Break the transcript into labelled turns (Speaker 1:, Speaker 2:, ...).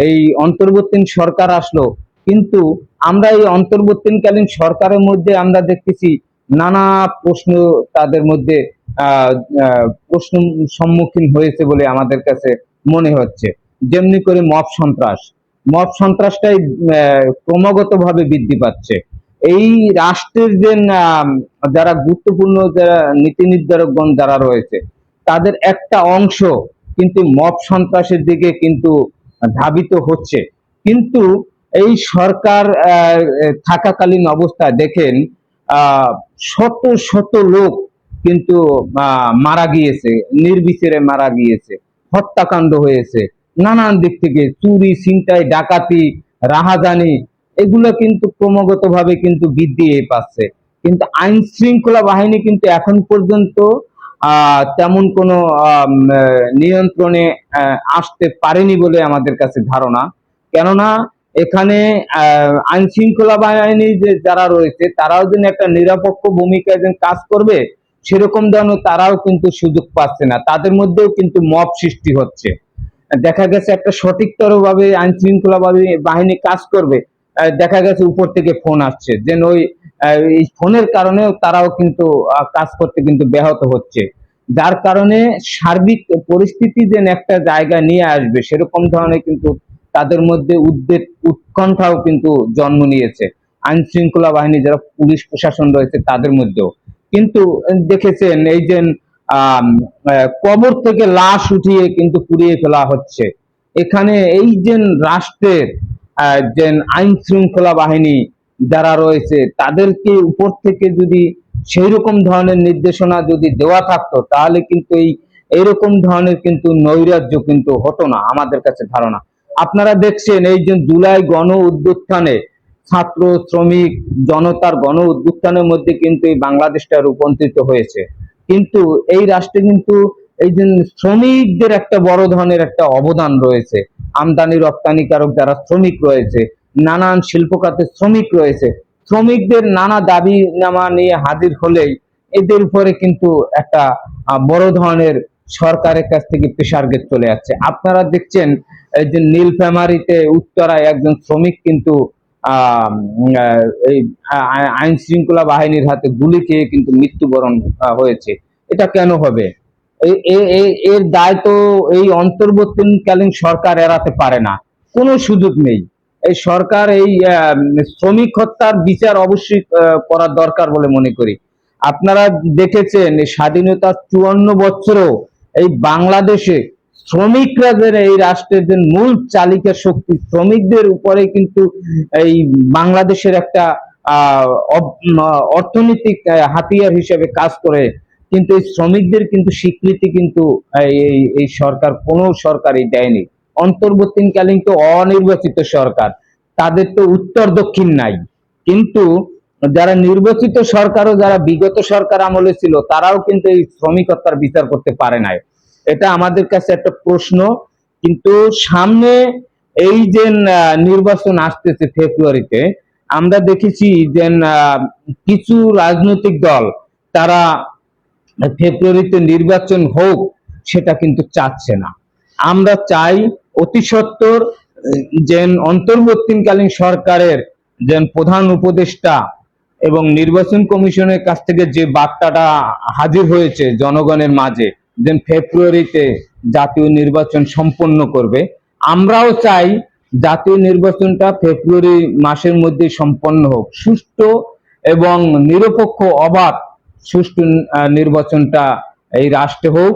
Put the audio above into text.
Speaker 1: এই অন্তর্বর্তীন সরকার আসলো। কিন্তু আমরা এই অন্তর্বর্তীকালীন সরকারের মধ্যে আমরা দেখতেছি নানা প্রশ্ন তাদের মধ্যে প্রশ্ন সম্মুখীন হয়েছে বলে আমাদের কাছে মনে হচ্ছে। যেমনি করে মব সন্ত্রাস। মব সন্ত্রাসটাই ক্রমাগত ভাবে বৃদ্ধি পাচ্ছে। এই রাষ্ট্রের যে যারা গুরুত্বপূর্ণ যারা নীতি নির্ধারকগণ যারা রয়েছে, তাদের একটা অংশ কিন্তু মব সন্ত্রাসের দিকে কিন্তু ধাবিত হচ্ছে। কিন্তু এই সরকার থাকাকালীন অবস্থায় দেখেন শত শত লোক কিন্তু মারা গিয়েছে, নির্বিচারে মারা গিয়েছে, হত্যাকাণ্ড হয়েছে, নানান দিক থেকে চুরি, ছিনতাই, ডাকাতি, রাহাজানি, এগুলো কিন্তু ক্রমাগত ভাবে কিন্তু বৃদ্ধি পাচ্ছে। কিন্তু আইন শৃঙ্খলা বাহিনী কিন্তু এখন পর্যন্ত তেমন কোনো নিয়ন্ত্রণে আসতে পারেনি বলে আমাদের কাছে ধারণা। কেননা, এখানে আইন শৃঙ্খলা বাহিনী যে যারা রয়েছে, তারাও যেন একটা নিরপেক্ষ ভূমিকায় যেন কাজ করবে, সেরকম ধরনের তারাও কিন্তু সুযোগ পাচ্ছে না। তাদের মধ্যেও কিন্তু মব সৃষ্টি হচ্ছে। দেখা গেছে একটা সঠিকতর ভাবে আইন শৃঙ্খলা বাহিনী- কাজ করবে দেখা গেছে উপর থেকে ফোন আসছে। যে ওই এই ফোনের কারণেও তারাও কিন্তু কাজ করতে কিন্তু ব্যাহত হচ্ছে। যার কারণে সার্বিক পরিস্থিতি যেন একটা জায়গায় নিয়ে আসবে, সেরকম ধরনের কিন্তু তাদের মধ্যে উদ্বেগ, উৎকণ্ঠাও কিন্তু জন্ম নিয়েছে। আইন শৃঙ্খলা বাহিনী, যারা পুলিশ প্রশাসন রয়েছে, তাদের মধ্যেও। কিন্তু দেখেছেন, এই যে কবর থেকে লাশ উঠিয়ে কিন্তু পুড়িয়ে ফেলা হচ্ছে। এখানে এই যে রাষ্ট্রের আইন শৃঙ্খলা বাহিনী যারা রয়েছে, তাদেরকে উপর থেকে যদি সেই রকম ধরনের নির্দেশনা যদি দেওয়া থাকতো, তাহলে কিন্তু এই, এইরকম ধরনের কিন্তু নৈরাজ্য কিন্তু হতো না আমাদের কাছে ধারণা। আপনারা দেখছেন এই যে জুলাই গণ উদ্যোত্থানে ছাত্র, শ্রমিক, জনতার গণ উদ্যোত্থানের মধ্যে কিন্তু এই বাংলাদেশটা রূপান্তরিত হয়েছে। কিন্তু এই রাষ্ট্রে কিন্তু এই যে শ্রমিকদের একটা বড় ধরনের একটা অবদান রয়েছে। আমদানি রপ্তানিকারক যারা শ্রমিক রয়েছে নানান শিল্প খাতে শ্রমিক রয়েছে। শ্রমিকদের নানা দাবি নামা নিয়ে হাজির হলেই এদের উপরে কিন্তু একটা বড় ধরনের সরকারের কাছ থেকে প্রেশার গেট চলে যাচ্ছে আপনারা দেখছেন, এই যে নীলফামারীতে উত্তরায় একজন শ্রমিক কিন্তু আইন শৃঙ্খলা বাহিনীর হাতে গুলি খেয়ে কিন্তু মৃত্যুবরণ হয়েছে। এটা কেন হবে? এর দায় তো এই অন্তর্বর্তীকালীন সরকার এড়াতে পারে না। কোনো সুযোগ নেই। এই সরকার এই শ্রমিক হত্যার বিচার অবশ্যই করা দরকার বলে মনে করি। আপনারা দেখেছেন স্বাধীনতার চুয়ান্ন বছরও এই বাংলাদেশে শ্রমিকরা যে এই রাষ্ট্রের যে মূল চালিকা শক্তি, শ্রমিকদের উপরে কিন্তু এই বাংলাদেশের একটা অর্থনৈতিক হাতিয়ার হিসেবে কাজ করে, কিন্তু এই শ্রমিকদের কিন্তু স্বীকৃতি কিন্তু এই সরকার কোনো সরকারই দেয়নি। অন্তর্বর্তীকালীন তো অনির্বাচিত সরকার। তাদের তো উত্তর দক্ষিণ নাই। কিন্তু যারা নির্বাচিত সরকারও যারা বিগত সরকার আমলে ছিল তারাও কিন্তু এই শ্রমিক হত্যার বিচার করতে পারে নাই। এটা আমাদের কাছে একটা প্রশ্ন। কিন্তু সামনে এই যে নির্বাচন আসতেছে ফেব্রুয়ারিতে আমরা দেখেছি যে কিছু রাজনৈতিক দল তারা ফেব্রুয়ারিতে নির্বাচন হোক সেটা কিন্তু চাচ্ছে না। আমরা চাই অতি সত্বর আহ, যে অন্তর্বর্তীকালীন সরকারের যে প্রধান উপদেষ্টা এবং নির্বাচন কমিশনের কাছ থেকে যে বার্তাটা হাজির হয়েছে জনগণের মাঝে যে ফেব্রুয়ারিতে জাতীয় নির্বাচন সম্পন্ন করবে। আমরাও চাই জাতীয় নির্বাচনটা ফেব্রুয়ারি মাসের মধ্যে সম্পন্ন হোক। সুষ্ঠু এবং নিরপেক্ষ অবাধ সুষ্ঠু নির্বাচনটা এই রাষ্ট্রে হোক।